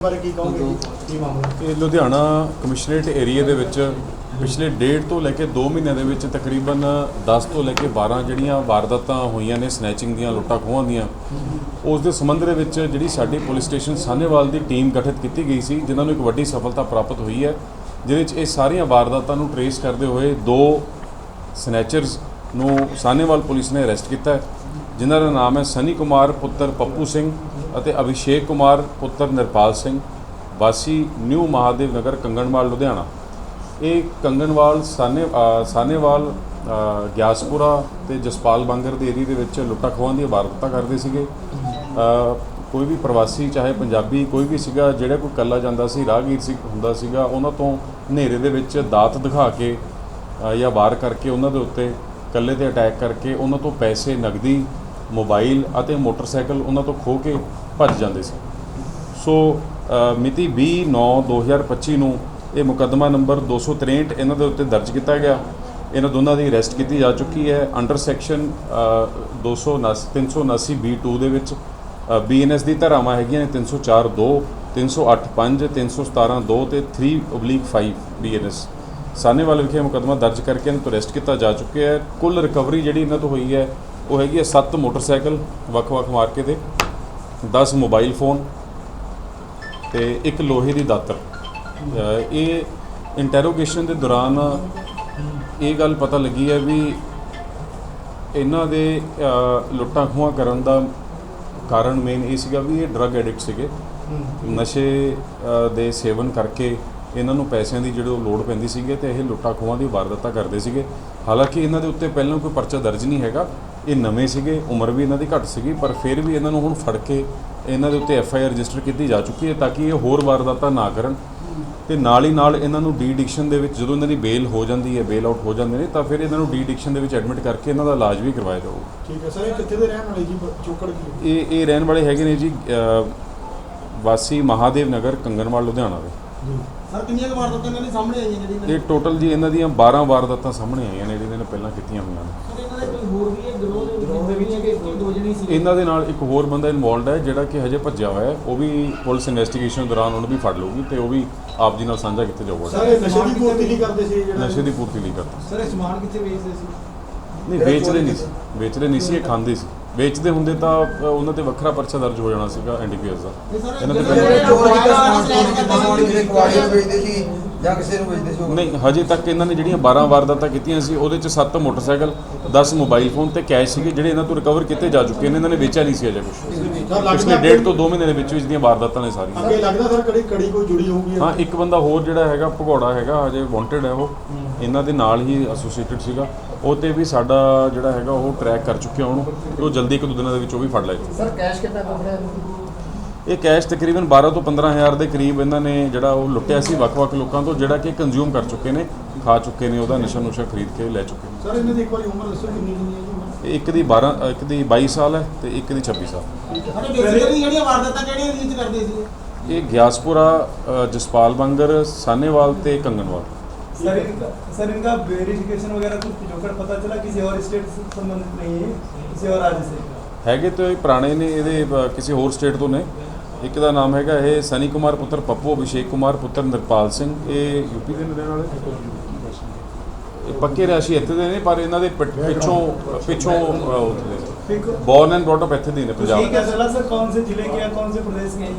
ਬਾਰੇ ਕੀ ਕਹੋਗੇ ਕੀ ਮਾਮਲਾ ਇਹ ਲੁਧਿਆਣਾ ਕਮਿਸ਼ਨਰੇਟ ਏਰੀਆ ਦੇ ਵਿੱਚ ਪਿਛਲੇ ਡੇਢ ਤੋਂ ਲੈ ਕੇ 2 ਮਹੀਨਿਆਂ ਦੇ ਵਿੱਚ ਤਕਰੀਬਨ 10 ਤੋਂ ਲੈ ਕੇ 12 ਜਿਹੜੀਆਂ ਵਾਰਦਾਤਾਂ ਹੋਈਆਂ ਨੇ ਸਨੈਚਿੰਗ ਦੀਆਂ, ਲੁੱਟਾਂ ਖੋਹਾਂ ਦੀਆਂ, ਉਸ ਦੇ ਸੰਬੰਧ ਦੇ ਵਿੱਚ ਜਿਹੜੀ ਸਾਡੀ ਪੁਲਿਸ ਸਟੇਸ਼ਨ ਸਾਹਨੇਵਾਲ ਦੀ ਟੀਮ ਗਠਿਤ ਕੀਤੀ ਗਈ ਸੀ, ਜਿਨ੍ਹਾਂ ਨੂੰ ਇੱਕ ਵੱਡੀ ਸਫਲਤਾ ਪ੍ਰਾਪਤ ਹੋਈ ਹੈ, ਜਿਹਦੇ ਵਿੱਚ ਇਹ ਸਾਰੀਆਂ ਵਾਰਦਾਤਾਂ ਨੂੰ ਟਰੇਸ ਕਰਦੇ ਹੋਏ ਦੋ ਸਨੈਚਰਸ ਨੂੰ ਸਾਹਨੇਵਾਲ ਪੁਲਿਸ ਨੇ ਅਰੈਸਟ ਕੀਤਾ ਜਿਨ੍ਹਾਂ ਦਾ ਨਾਮ ਹੈ ਸਨੀ ਕੁਮਾਰ, ਪੁੱਤਰ ਪੱਪੂ ਸਿੰਘ ਅਤੇ ਅਭਿਸ਼ੇਕ ਕੁਮਾਰ ਪੁੱਤਰ ਨਿਰਪਾਲ ਸਿੰਘ, ਵਾਸੀ ਨਿਊ ਮਹਾਦੇਵ ਨਗਰ, ਕੰਗਣਵਾਲ, ਲੁਧਿਆਣਾ। ਇਹ ਕੰਗਣਵਾਲ, ਸਾਨੇ ਸਾਨੇਵਾਲ ਗਿਆਸਪੁਰਾ ਤੇ ਜਸਪਾਲ ਬਾਂਗਰ ਦੇ ਏਰੀਏ ਦੇ ਵਿੱਚ ਲੁੱਟਾਂ ਖੋਹਾਂ ਦੀਆਂ ਵਾਰਦਾਤਾਂ ਕਰਦੇ ਸੀਗੇ। ਕੋਈ ਵੀ ਪ੍ਰਵਾਸੀ, ਚਾਹੇ ਪੰਜਾਬੀ, ਕੋਈ ਵੀ ਸੀਗਾ, ਜਿਹੜਾ ਕੋਈ ਕੱਲਾ ਜਾਂਦਾ ਸੀ, ਰਾਹਗੀਰ ਸੀ, ਹੁੰਦਾ ਸੀਗਾ, ਉਹਨਾਂ ਤੋਂ ਹਨੇਰੇ ਦੇ ਵਿੱਚ ਦਾਤ ਦਿਖਾ ਕੇ ਜਾਂ ਵਾਰ ਕਰਕੇ ਉਹਨਾਂ ਦੇ ਉੱਤੇ ਕੱਲੇ ਤੇ ਅਟੈਕ ਕਰਕੇ ਉਹਨਾਂ ਤੋਂ ਪੈਸੇ, ਨਗਦੀ ਮੋਬਾਈਲ ਅਤੇ ਮੋਟਰਸਾਈਕਲ ਉਹਨਾਂ ਤੋਂ ਖੋਹ ਕੇ ਭੱਜ ਜਾਂਦੇ ਸੀ। ਸੋ ਅ, ਮਿਤੀ 20/9/2025 ਨੂੰ ਇਹ ਮੁਕੱਦਮਾ ਨੰਬਰ 263 ਇਹਨਾਂ ਦੇ ਉੱਤੇ ਦਰਜ ਕੀਤਾ ਗਿਆ। ਇਹਨਾਂ ਦੋਨਾਂ ਦੀ ਅਰੈਸਟ ਕੀਤੀ ਜਾ ਚੁੱਕੀ ਹੈ ਅੰਡਰ ਸੈਕਸ਼ਨ 279 379 B2 ਦੇ ਵਿੱਚ। ਬੀਐਨਐਸ ਦੀ ਧਾਰਾਵਾਂ ਹੈਗੀਆਂ ਨੇ 304 2 308 5 317 2 ਤੇ 3/5 ਬੀਐਨਐਸ ਸਾਨੇਵਾਲ ਵਿਖੇ ਮੁਕੱਦਮਾ ਦਰਜ ਕਰਕੇ ਇਹਨਾਂ ਤੋਂ ਅਰੈਸਟ ਕੀਤਾ ਜਾ ਚੁੱਕਿਆ ਹੈ। ਕੁੱਲ ਰਿਕਵਰੀ ਜਿਹੜੀ ਇਹਨਾਂ ਤੋਂ ਹੋਈ ਹੈ ਉਹ ਹੈਗੀ ਹੈ 7 ਮੋਟਰਸਾਈਕਲ ਵੱਖ-ਵੱਖ ਮਾਰਕੇ ਦੇ 10 ਮੋਬਾਈਲ ਫੋਨ ਤੇ ਇੱਕ ਲੋਹੇ ਦੀ ਦਾਤਰ। ਇਹ ਇੰਟਰੋਗੇਸ਼ਨ ਦੇ ਦੌਰਾਨ ਇਹ ਗੱਲ ਪਤਾ ਲੱਗੀ ਹੈ ਵੀ ਇਹਨਾਂ ਦੇ ਲੁੱਟਾਂ ਖੋਹਾਂ ਕਰਨ ਦਾ ਕਾਰਨ ਮੇਨ ਇਹ ਸੀਗਾ ਵੀ ਇਹ ਡਰੱਗ ਐਡਿਕਟ ਸੀਗੇ। ਨਸ਼ੇ ਦੇ ਸੇਵਨ ਕਰਕੇ ਇਹਨਾਂ ਨੂੰ ਪੈਸਿਆਂ ਦੀ ਜਿਹੜੀ ਲੋੜ ਪੈਂਦੀ ਸੀਗੇ ਤੇ ਇਹ ਲੁੱਟਾਂ ਖੋਹਾਂ ਦੀ ਵਾਰਦਾਤਾਂ ਕਰਦੇ ਸੀਗੇ। ਹਾਲਾਂਕਿ ਇਹਨਾਂ ਦੇ ਉੱਤੇ ਪਹਿਲਾਂ ਕੋਈ ਪਰਚਾ ਦਰਜ ਨਹੀਂ ਹੈਗਾ ਇਹ ਨਵੇਂ ਸੀਗੇ ਉਮਰ ਵੀ ਇਹਨਾਂ ਦੀ ਘੱਟ ਸੀਗੀ ਪਰ ਫਿਰ ਵੀ ਇਹਨਾਂ ਨੂੰ ਹੁਣ ਫੜ ਕੇ ਇਹਨਾਂ ਦੇ ਉੱਤੇ ਐਫ ਆਈ ਆਰ ਰਜਿਸਟਰ ਕੀਤੀ ਜਾ ਚੁੱਕੀ ਹੈ ਤਾਂ ਕਿ ਇਹ ਹੋਰ ਵਾਰਦਾਤਾਂ ਨਾ ਕਰਨ। ਤੇ ਨਾਲ ਹੀ ਨਾਲ ਇਹਨਾਂ ਨੂੰ ਡੀ ਐਡਿਕਸ਼ਨ ਦੇ ਵਿੱਚ ਜਦੋਂ ਇਹਨਾਂ ਦੀ ਬੇਲ ਹੋ ਜਾਂਦੀ ਹੈ ਬੇਲ ਆਊਟ ਹੋ ਜਾਂਦੇ ਨੇ ਤਾਂ ਫਿਰ ਇਹਨਾਂ ਨੂੰ ਡੀ ਐਡਿਕਸ਼ਨ ਦੇ ਵਿੱਚ ਐਡਮਿਟ ਕਰਕੇ ਇਹਨਾਂ ਦਾ ਇਲਾਜ ਵੀ ਕਰਵਾਇਆ ਜਾਊਗਾ। ਠੀਕ ਹੈ ਸਰ ਇਹ ਕਿੱਥੇ ਦੇ ਰਹਿਣ ਵਾਲੇ ਜੀ? ਚੋਕੜ ਇਹ ਇਹ ਰਹਿਣ ਵਾਲੇ ਹੈਗੇ ਨੇ ਜੀ ਵਾਸੀ ਮਹਾਦੇਵ ਨਗਰ ਕੰਗਨਵਾਲ ਲੁਧਿਆਣਾ ਦੇ। ਸਰ ਕਿੰਨੀਆਂ ਕੁ ਵਾਰਦਾਤਾਂ ਇਹਨਾਂ ਦੀ ਸਾਹਮਣੇ ਆਈਆਂ ਜਿਹੜੀਆਂ ਇਹ ਟੋਟਲ ਜੀ ਇਹਨਾਂ ਦੀਆਂ 12 ਵਾਰਦਾਤਾਂ ਸਾਹਮਣੇ ਆਈਆਂ ਨੇ ਜਿਹੜੀਆਂ ਨੇ ਪਹਿਲਾਂ ਕੀਤੀਆਂ ਹੋਈਆਂ ਨੇ। ਸਰ ਇਹਨਾਂ ਦੇ ਕੋਈ ਹੋਰ ਵੀ ਇਹ ਗਰੋਹ ਦੇ ਵਿੱਚ ਵੀ ਹੈ ਕਿ ਇੱਕ ਦੋ ਜਣੇ ਸੀ ਇਹਨਾਂ ਦੇ ਨਾਲ ਇੱਕ ਹੋਰ ਬੰਦਾ ਇਨਵੋਲਡ ਹੈ ਜਿਹੜਾ ਕਿ ਹਜੇ ਭੱਜਿਆ ਹੋਇਆ ਹੈ। ਉਹ ਵੀ ਪੁਲਿਸ ਇਨਵੈਸਟੀਗੇਸ਼ਨ ਦੌਰਾਨ ਉਹਨੂੰ ਵੀ ਫੜ ਲਊਗੀ ਤੇ ਉਹ ਵੀ ਆਪ ਜੀ ਨਾਲ ਸਾਂਝਾ ਕੀਤਾ ਜਾਊਗਾ। ਸਰ ਇਹ ਨਸ਼ੇ ਦੀ ਪੂਰਤੀ ਨਹੀਂ ਕਰਦੇ ਸੀ ਜਿਹੜਾ? ਨਸ਼ੇ ਦੀ ਪੂਰਤੀ ਨਹੀਂ ਕਰਦਾ ਸਰ ਇਹ ਸਮਾਨ ਕਿੱਥੇ ਵੇਚਦੇ ਸੀ? ਨਹੀਂ ਵੇਚਦੇ ਨਹੀਂ ਸੀ। ਵੇਚਦੇ ਨਹੀਂ ਸੀ ਇਹ ਖਾਂਦੇ ਸੀ। ਵੇਚਦੇ ਹੁੰਦੇ ਤਾਂ ਅ, ਉਹਨਾਂ ਤੇ ਵੱਖਰਾ ਪਰਚਾ ਦਰਜ ਹੋ ਜਾਣਾ ਸੀਗਾ ਐਨਡੀਪੀਐਸ ਦਾ ਇਹਨਾਂ ਦੇ ਜਿਹੜੇ ਪਹਿਲਾਂ- ਚੋਰ ਸਨੈਚ ਕਰਦੇ ਤੋਂ ਸੀ। ਕਿਸੇ ਕੁਆੜੀ ਵੇਚਦੇ ਸੀ ਜਾਂ ਕਿਸੇ ਨੂੰ ਵੇਚਦੇ ਸੀ ਉਹ? ਨਹੀਂ ਹਜੇ ਤੱਕ ਇਹਨਾਂ ਨੇ ਜਿਹੜੀਆਂ 12 ਵਾਰਦਾਤਾਂ ਕੀਤੀਆਂ ਸੀ ਉਹਦੇ ਚ 7 ਮੋਟਰਸਾਈਕਲ 10 ਮੋਬਾਈਲ ਫੋਨ ਤੇ ਕੈਸ਼ ਸੀਗੇ ਜਿਹੜੇ ਇਹਨਾਂ ਤੋਂ ਰਿਕਵਰ ਕੀਤੇ ਜਾ ਚੁੱਕੇ ਨੇ ਇਹਨਾਂ ਨੇ ਵੇਚਿਆ ਨਹੀਂ ਸੀ ਅਜੇ ਕੁਝ ਸਰ ਪਿਛਲੇ ਲੱਗਦਾ ਡੇਢ ਤੋਂ 2 ਮਹੀਨੇ ਦੇ ਵਿੱਚ ਵਿੱਚ ਦੀਆਂ ਵਾਰਦਾਤਾਂ ਨੇ ਸਾਰੀਆਂ। ਅੱਗੇ ਲੱਗਦਾ ਸਰ ਕੜੀ ਕੜੀ ਕੋਈ ਜੁੜੀ ਹੋਊਗੀ। ਹਾਂ ਇੱਕ ਬੰਦਾ ਹੋਰ ਜਿਹੜਾ ਹੈਗਾ ਭਗੌੜਾ ਹੈਗਾ ਅਜੇ ਵਾਂਟਡ ਹੈ ਉਹ। ਇਹਨਾਂ ਦੇ ਨਾਲ ਹੀ ਐਸੋਸੀਏਟਡ ਸੀਗਾ। ਉਹ ਤੇ ਵੀ ਸਾਡਾ ਜਿਹੜਾ ਹੈਗਾ ਉਹ ਟਰੈਕ ਕਰ ਚੁੱਕੇ ਆ ਉਹਨੂੰ ਤੇ ਉਹ ਜਲਦੀ ਇੱਕ ਦੋ ਦਿਨਾਂ ਦੇ ਵਿੱਚ ਉਹ ਵੀ ਫੜ ਲਿਆ ਜਾਊਗਾ ਸਰ ਕੈਸ਼ ਕਿੰਨਾ ਕਮੜਾ ਇਹ ਕੈਸ਼ ਤਕਰੀਬਨ 12 ਤੋਂ 15 ਹਜ਼ਾਰ ਦੇ ਕਰੀਬ ਇਹਨਾਂ ਨੇ ਜਿਹੜਾ ਉਹ ਲੁੱਟਿਆ ਸੀ ਵੱਖ-ਵੱਖ ਲੋਕਾਂ ਤੋਂ ਜਿਹੜਾ ਕਿ ਕੰਜ਼ਿਊਮ ਕਰ ਚੁੱਕੇ ਨੇ ਖਾ ਚੁੱਕੇ ਨੇ ਉਹਦਾ ਨਸ਼ਾ ਨੁਸ਼ਾ ਖਰੀਦ ਕੇ ਲੈ ਚੁੱਕੇ ਨੇ ਸਰ ਇਹਨਾਂ ਦੀ ਇੱਕ ਵਾਰੀ ਉਮਰ ਦੱਸੋ ਕਿੰਨੀ ਕਿੰਨੀ ਹੈ ਜੀ ਉਮਰ ਇਹ ਇੱਕ ਦੀ 12 ਅ, ਇੱਕ ਦੀ 22 ਸਾਲ ਹੈ ਤੇ ਇੱਕ ਦੀ 26 ਸਾਲ ਸਰ ਬੇਸਿਕਲੀ ਜਿਹੜੀਆਂ ਵਾਰਦਾਤਾਂ ਕਿਹੜੀਆਂ ਰੀਚ ਕਰਦੇ ਸੀ ਇਹ ਗਿਆਸਪੁਰਾ ਅ, ਜਸਪਾਲ ਬੰਗਰ ਸਾਨੇਵਾਲ ਤੇ ਕੰਗਨਵਾਲ सर इनका सर इनका वेरिफिकेशन वगैरह कुछ पिछोकड़ पता चला किसी और स्टेट से संबंधित नहीं है किसी और राज्य से ਹੈਗੇ ਤੇ ਇਹ ਪੁਰਾਣੇ ਨੇ ਇਹਦੇ ਅ, ਕਿਸੇ ਹੋਰ ਸਟੇਟ ਤੋਂ ਨੇ ਇੱਕ ਦਾ ਨਾਮ ਹੈਗਾ ਇਹ ਸਨੀ ਕੁਮਾਰ ਪੁੱਤਰ ਪੱਪੂ ਅਭਿਸ਼ੇਕ ਕੁਮਾਰ ਪੁੱਤਰ ਨਿਰਪਾਲ ਸਿੰਘ। ਇਹ ਯੂਪੀ ਦੇ ਰਹਿਣ ਵਾਲੇ? ਇਹ ਪੱਕੇ ਰਾਸ਼ੀ ਇੱਥੇ ਦੇ ਨੇ ਪਰ ਇਹਨਾਂ ਦੇ ਪਿੱਛੋਂ ਪਿੱਛੋਂ ਉੱਥੇ ਦੇ ਬੋਰਨ ਐਂਡ ਬ੍ਰੌਟ ਅਪ ਇੱਥੇ ਦੇ ਨੇ ਪੰਜਾਬ ਠੀਕ ਹੈ ਸਰ ਕੌਣ ਸੇ ਜ਼ਿਲ੍ਹੇ ਕੇ ਹੈ ਕੌਣ ਸੇ ਪ੍ਰਦੇਸ਼ ਕੇ ਹੈ